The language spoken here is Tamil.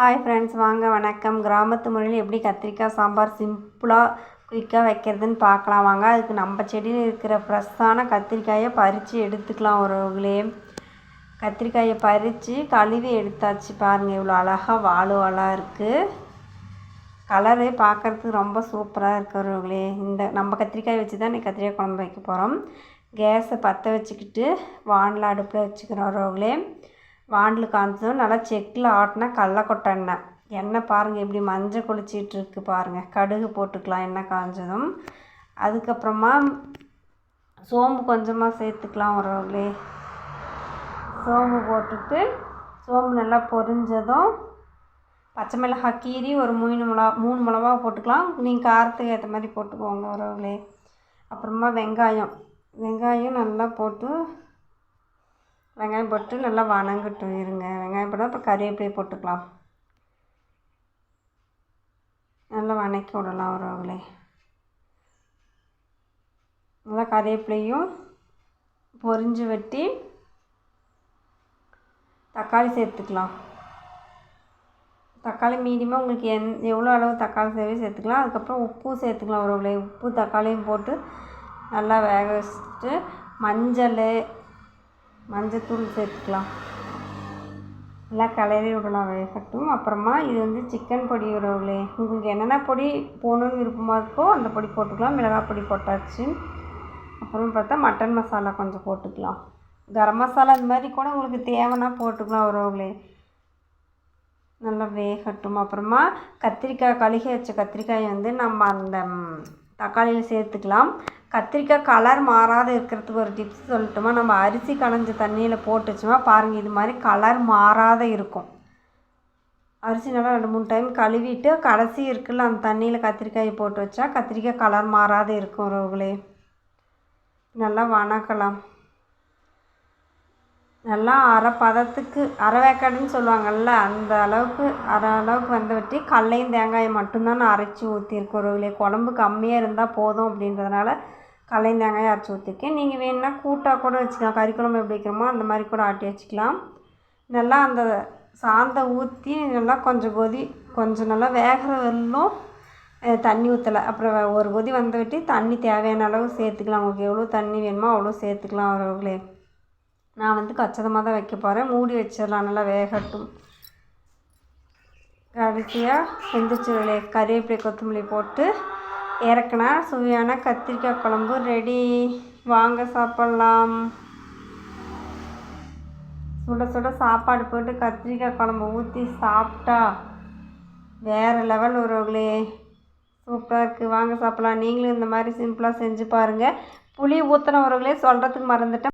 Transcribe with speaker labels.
Speaker 1: ஹாய் ஃப்ரெண்ட்ஸ் வாங்க வணக்கம். கிராமத்து முறையில் எப்படி கத்திரிக்காய் சாம்பார் சிம்பிளாக குயிக்காக வைக்கிறதுன்னு பார்க்கலாம். வாங்க அதுக்கு நம்ம செடியில் இருக்கிற ஃப்ரெஷ்ஷான கத்திரிக்காயை பறித்து எடுத்துக்கலாம் உறவுகளே கத்திரிக்காயை பறித்து கழுவி எடுத்தாச்சு பாருங்கள் இவ்வளோ அழகாக வாழுவலாக இருக்குது கலரு பார்க்குறதுக்கு ரொம்ப சூப்பராக இருக்கிறவங்களே இந்த நம்ம கத்திரிக்காய் வச்சு தான் இன்றைக்கி கத்திரிக்காய் குழம்பு வைக்க போகிறோம் கேஸை பற்ற வச்சுக்கிட்டு வானில் அடுப்பில் வச்சுக்கிறோம் உறவுகளே வாண்டில் காய்ச்சதும் நல்லா செக்கில் ஆட்டினா கடலக்கொட்டை எண்ணெய். எண்ணெய் பாருங்கள் எப்படி மஞ்சள் குளிச்சிட்டு இருக்கு பாருங்கள் கடுகு போட்டுக்கலாம் எண்ணெய் காய்ஞ்சதும் அதுக்கப்புறமா சோம்பு கொஞ்சமாக சேர்த்துக்கலாம் உறவுகளே சோம்பு போட்டுட்டு சோம்பு நல்லா பொரிஞ்சதும் பச்சை மிளகாய் கீரி ஒரு மூணு மிளகா மூணு மிளகா போட்டுக்கலாம். நீங்கள் காரத்துக்கு ஏற்ற மாதிரி போட்டுக்கோங்க உறவுகளே அப்புறமா வெங்காயம். வெங்காயம் நல்லா போட்டு வெங்காயம் போட்டு நல்லா வணங்கட்டும் இருங்க. வெங்காயம் போட்டால் அப்புறம் கறிவேப்பிலையை போட்டுக்கலாம். நல்லா வணக்கி விடலாம் உறவுகளே நல்லா கறிவேப்பிலையும் பொறிஞ்சு வெட்டி தக்காளி சேர்த்துக்கலாம். தக்காளி மீடியமாக உங்களுக்கு எந் எவ்வளோ அளவு தக்காளி சேவை சேர்த்துக்கலாம். அதுக்கப்புறம் உப்பும் சேர்த்துக்கலாம் ஒரு உப்பு தக்காளியும் போட்டு நல்லா வேக வச்சுட்டு மஞ்சள் மஞ்சத்தூள் சேர்த்துக்கலாம். நல்லா கலரி விடலாம் வேகட்டும். அப்புறமா இது வந்து சிக்கன் பொடி உறவுகளே உங்களுக்கு என்னென்ன பொடி போகணுன்னு விருப்பமாக இருக்கோ அந்த பொடி போட்டுக்கலாம். மிளகாய் பொடி போட்டாச்சு. அப்புறம் பார்த்தா மட்டன் மசாலா கொஞ்சம் போட்டுக்கலாம். கரம் மசாலா இந்த மாதிரி கூட உங்களுக்கு தேவைன்னா போட்டுக்கலாம் உறவுகளே நல்லா வேகட்டும். அப்புறமா கத்திரிக்காய் கழுகி வச்ச கத்திரிக்காயை வந்து நம்ம அந்த தக்காளியில் சேர்த்துக்கலாம். கத்திரிக்காய் கலர் மாறாத இருக்கிறதுக்கு ஒரு டிப்ஸ் சொல்லட்டுமா? நம்ம அரிசி களைஞ்ச தண்ணியில் போட்டு வச்சோமா பாருங்கள் இது மாதிரி கலர் மாறாத இருக்கும். அரிசி நல்லா ரெண்டு மூணு டைம் கழுவிட்டு கடைசி இருக்குல்ல அந்த தண்ணியில் கத்திரிக்காயை போட்டு வச்சா கத்திரிக்காய் கலர் மாறாத இருக்கும் உறவுகளே. நல்லா வணக்கலாம். நல்லா அரை பதத்துக்கு அரை வேக்காடுன்னு சொல்லுவாங்கள்ல அந்த அளவுக்கு அரை அளவுக்கு வந்துவிட்டு கடலையும் தேங்காயை மட்டும்தான் நான் அரைச்சி ஊற்றிருக்கேன் உறவுகளே குழம்பு கம்மியாக இருந்தால் போதும் அப்படின்றதுனால கடலையும் தேங்காயை அரைச்சி ஊற்றிருக்கேன் நீங்கள் வேணுன்னா கூட்டாக கூட வச்சுக்கலாம். கறி குழம்பு எப்படி வைக்கிறோமோ அந்த மாதிரி கூட ஆட்டி வச்சுக்கலாம். நல்லா அந்த சாந்தை ஊற்றி நல்லா கொஞ்சம் கொதி கொஞ்சம் நல்லா வேகிற வரலும் தண்ணி ஊற்றலை அப்புறம் ஒரு கொதி வந்துவிட்டு தண்ணி தேவையான அளவு சேர்த்துக்கலாம். உங்களுக்கு எவ்வளோ தண்ணி வேணுமோ அவ்வளோ சேர்த்துக்கலாம் உறவுகளே நான் வந்து கச்சிதமாக தான் வைக்க போகிறேன் மூடி வச்சிடலாம் நல்லா வேகட்டும். கடைசியாக செந்துச்சுருளே கறிவேப்பிலை கொத்தமல்லி போட்டு இறக்குனா சுவையான கத்திரிக்காய் குழம்பு ரெடி வாங்க சாப்பிட்லாம். சுட சுட சாப்பாடு போட்டு கத்திரிக்காய் குழம்பு ஊற்றி சாப்பிட்டா வேறு லெவல் உறவுகளே. சூப்பராக இருக்குது வாங்க சாப்பிட்லாம். நீங்களும் இந்த மாதிரி சிம்பிளாக செஞ்சு பாருங்கள் புளி ஊற்றின உறவுகளே சொல்கிறதுக்கு மறந்துட்டேன்.